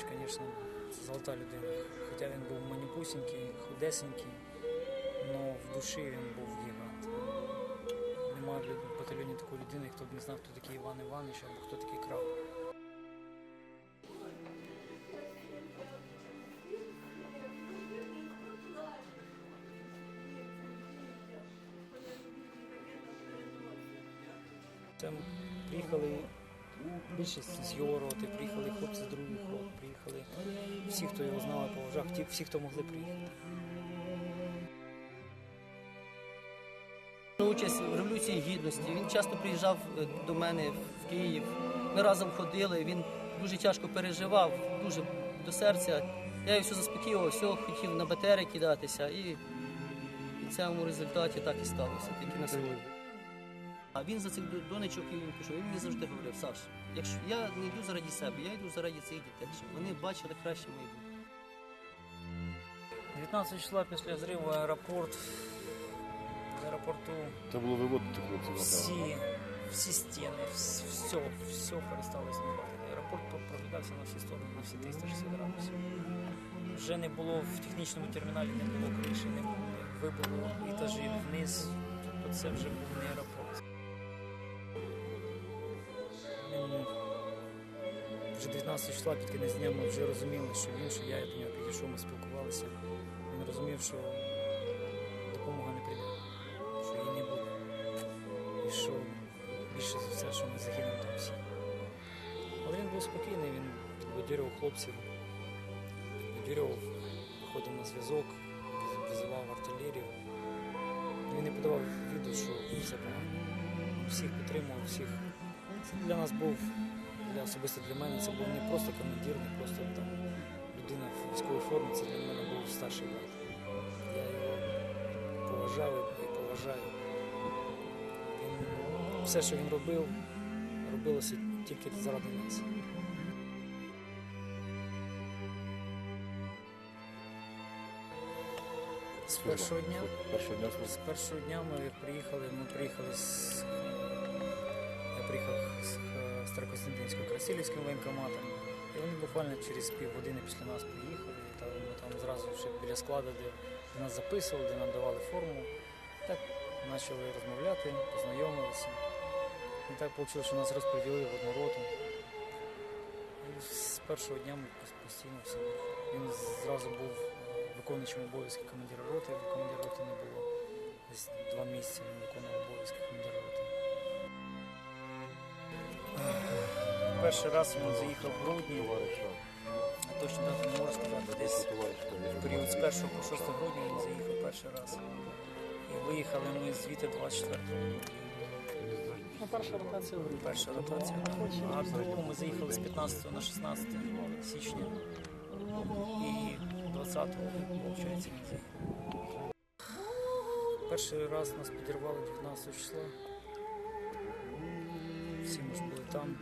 Іванович, звісно, золота людина. Хоча він був маніпусінький, худесенький, але в душі він був гігант. Немає в батальйоні такої людини, хто б не знав, хто такий Іван Іванович або хто такий крав. Там приїхали більшість з його роти, приїхали хлопці з других рот, приїхали всі, хто його знав і поважав, ті, всі, хто могли приїхати. Участь в революції гідності. Він часто приїжджав е, до мене в Київ. Ми разом ходили. Він дуже тяжко переживав, дуже до серця. Я його все заспокоював, все хотів на БТРи кидатися, і в цьому результаті так і сталося. Тільки на сьогодні. А він за цих донечок і він пішов. Він мені завжди говорив, Саш, якщо я не йду заради себе, я йду заради цих дітей, щоб вони бачили краще майбутнє. 19 числа після зриву аеропорт. З аеропорту Треба було виводити хлопців, всі, всі стіни, вс- все, все перестало існувати. Аеропорт про- прокидався на всі сторони, на всі 360 градусів. Вже не було в технічному терміналі, не було криші, не було вибуло етажі вниз. Тобто це вже був не аеропорт. Вже 19 числа під кінець дня ми вже розуміли, що він, що я, я до нього підійшов, ми спілкувалися. Він розумів, що допомога не прийде, що її не буде. І що більше за все, що ми загинемо там всі. Але він був спокійний, він підбадьорював хлопців, підбадьорював, виходив на зв'язок, виз- визивав артилерію. Він не подавав віду, що все погано. Всіх підтримував, всіх. Це для нас був, для особисто для мене, це був не просто командир, не просто там людина в військовій формі, це для мене був старший брат. Я його поважав і поважаю. Він, все, що він робив, робилося тільки заради нас. З першого дня. З першого дня ми приїхали, ми приїхали з. Приїхав з е, Старокостянтинського Красилівським воєнкоматом. І вони буквально через півгодини після нас приїхали. І там, ми там зразу ще біля складу, де нас записували, де нам давали форму. Так почали розмовляти, познайомилися. І так вийшло, що нас розподілили в одну роту. І з першого дня ми постійно все. Він зразу був е, виконуючим обов'язки командира роти, командира роти не було. Десь два місяці він виконував обов'язки командира роти. Перший раз він заїхав в грудні, точно дату не можу сказати, десь в період з 1 по 6 грудня він заїхав перший раз. І виїхали ми звідти 24 грудня. Ну, перша ротація в групі. Перша ротація. А в другу ми заїхали з 15 на 16 січня. І 20-го, виходить, він заїхав. Перший раз нас підірвали 19 числа. Всі ми були там.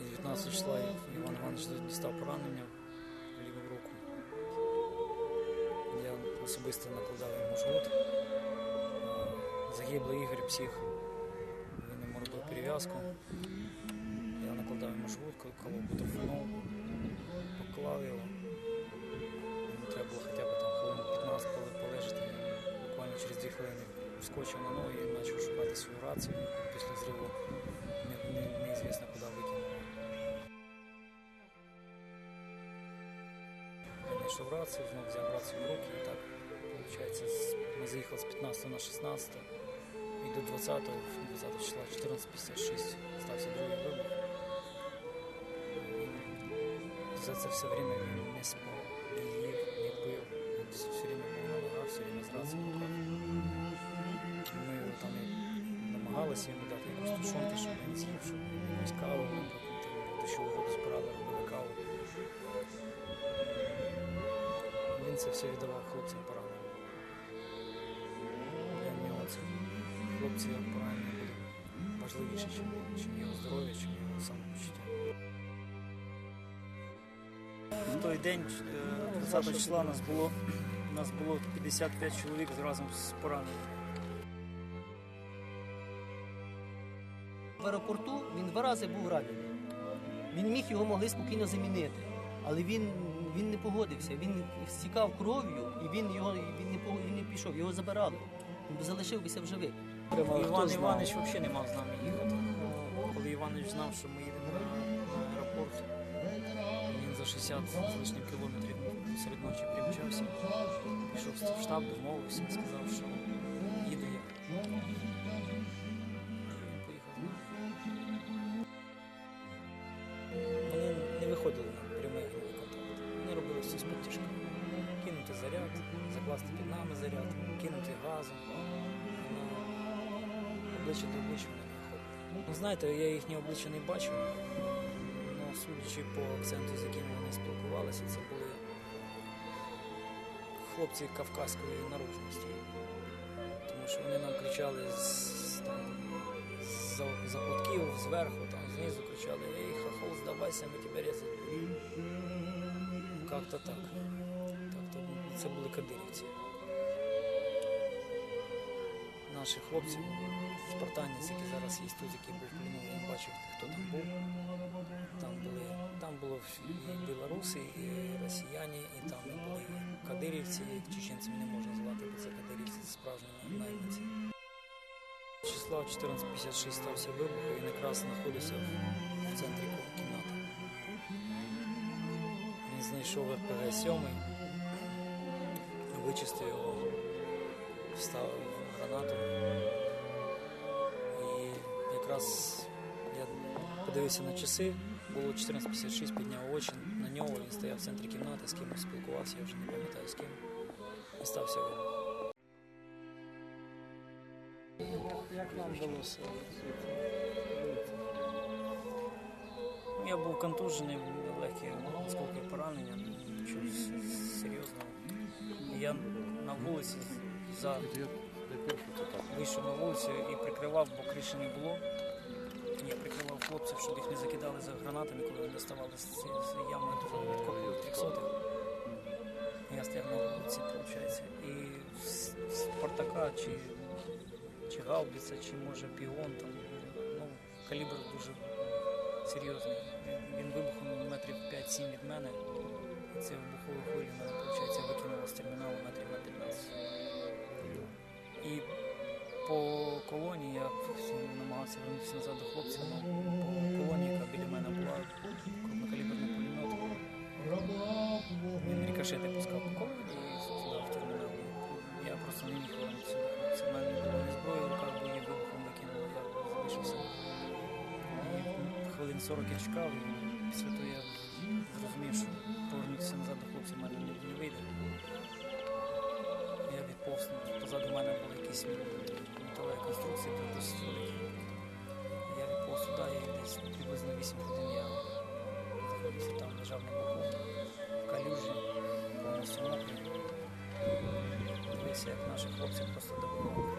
І 19 числа Іван Іванович дістав поранення в ліву руку. Я особисто накладав йому жгут. Загиблий Ігор псих. Він йому робив перев'язку. Я накладав йому жгут, колов бутафоном, поклав його. Йому треба було хоча б там хвилин 15 полежати. Буквально через 2 хвилини вскочив на ноги і почав шукати свою рацію. Після зриву не, не, неізвісно куди викинув. Я знайшов рацію, знову взяв рацію в руки і так, виходить, ми заїхали з 15 на 16 і до 20, 20 числа 14.56 стався другий вибух. За це все время він не спав, не їв, не пив, все время був на ногах, все время з рацією намагалися йому дати якусь тушонки, щоб він з'їв, щоб якусь каву, потім воду збирали, робили каву. Він це все віддавав хлопцям пораненим. Для нього це хлопці поранені були важливіше, ніж його здоров'я, ніж його самопочуття. В той день, е, 20 числа, нас було, нас було 55 чоловік разом з пораненими. В аеропорту він два рази був ранений. Він міг його могли спокійно замінити, але він, він не погодився. Він стікав кров'ю, і він його він не він не пішов, його забирали. Він залишився в живих. Іван Іванович взагалі не мав з нами їхати. Коли Іванович знав, що ми їдемо на аеропорт, він за 60 з лишнім кілометрів серед ночі примчався, пішов в штаб, домовився, сказав, що їду я. На обличчя до обличчя вони. Ну, знаєте, я їхнє обличчя не бачив. Ну, судячи по акценту, з яким вони спілкувалися, це були хлопці кавказької наружності. Тому що вони нам кричали з, з закутків, зверху, там, знизу кричали, ей, хохол, здавайся, ми тебе різати. Как-то так. так-то, це були кадирівці. Наших хлопців, спартанець, який зараз є тут, який був плену, я бачив, хто там був. Там були, там було і білоруси, і росіяни, і там були кадирівці, чеченців не можна звати, бо це кадирівці, це справжні найманці. Числа 1456 стався вибух, і він якраз знаходився в центрі кімнати. Він знайшов РПГ-7, вичистив його, вставив гранату. І якраз я подивився на часи, було 14.56, підняв очі на нього, він стояв в центрі кімнати, з кимось спілкувався, я вже не пам'ятаю з ким. І стався вибух. Як нам вдалося? Ну, Я був контужений, легкі осколки поранення, нічого серйозного. Я на вулиці за вийшов на вулицю і прикривав, бо криші не було. Я прикривав хлопців, щоб їх не закидали за гранатами, коли вони доставали з ями до відкопів трьохсотих. Я стояв на вулиці, виходить. І Спартака чи, чи гаубиця, чи може пігон, там, ну, калібр дуже серйозний. Він- вибухнув метрів 5-7 від мене. Це вибухову хвилю мене, виходить, я намагався вернутися назад до хлопців, але по яка біля мене була, крупнокаліберний пулемет. Він рикошети пускав по і туди в термінал. Я просто не міг вернутися до хлопців. У мене не було ні зброї, бо її вибухом викинуло, я залишився. І хвилин 40 я чекав, і після того я зрозумів, що повернутися назад до хлопців в мене не, вийде. Я відповз, позаду мене були якісь конструкції, тут. Я відповз туди і десь приблизно 8 годин я знаходився там, лежав на боку, в калюжі, повністю мокрий. Дивився, як наші хлопці просто добивали.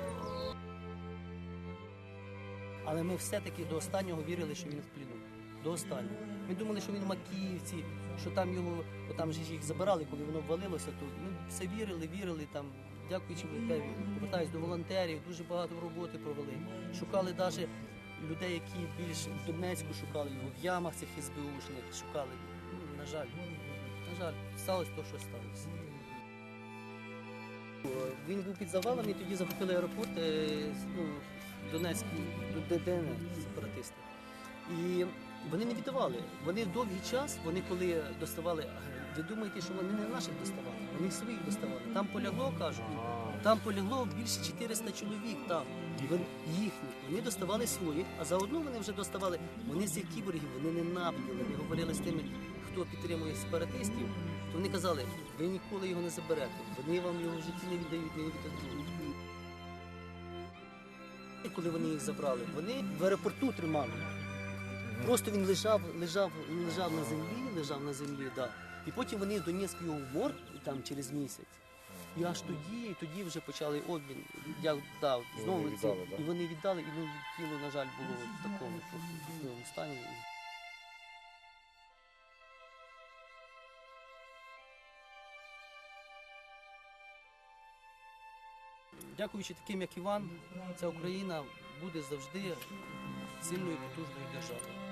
Але ми все-таки до останнього вірили, що він в пліну. До останнього. Ми думали, що він в Макіївці, що там його, бо там же їх забирали, коли воно ввалилося, то ми все вірили, вірили там. Дякуючи Богу, повертаюсь до волонтерів, дуже багато роботи провели. Шукали навіть людей, які більш в Донецьку шукали його, в ямах цих СБУшних шукали. Ну, на жаль, на жаль, сталося те, що сталося. Він був під завалом і тоді захопили аеропорт е, ну, Донецький, Д- ДНР, сепаратисти. І вони не віддавали. Вони довгий час, вони коли доставали, ви думаєте, що вони не наших доставали, вони своїх доставали. Там полягло, кажуть, там полягло більше 400 чоловік там. І вони, їхні. Вони доставали своїх, а заодно вони вже доставали. Вони з цих кіборгів, вони ненавиділи. Ми говорили з тими, хто підтримує сепаратистів, то вони казали, ви ніколи його не заберете, вони вам його в житті не віддають, не віддадуть. Коли вони їх забрали, вони в аеропорту тримали. Просто він лежав, лежав, лежав на землі, лежав на землі, да. І потім вони в Донецьк його в морг там через місяць. І аж тоді, і тоді вже почали обмін. Я дав знову вони ці- віддали, да? і вони віддали, і ну, тіло, на жаль, було в такому трохи стані. Дякуючи таким, як Іван, ця Україна буде завжди сильною потужною державою.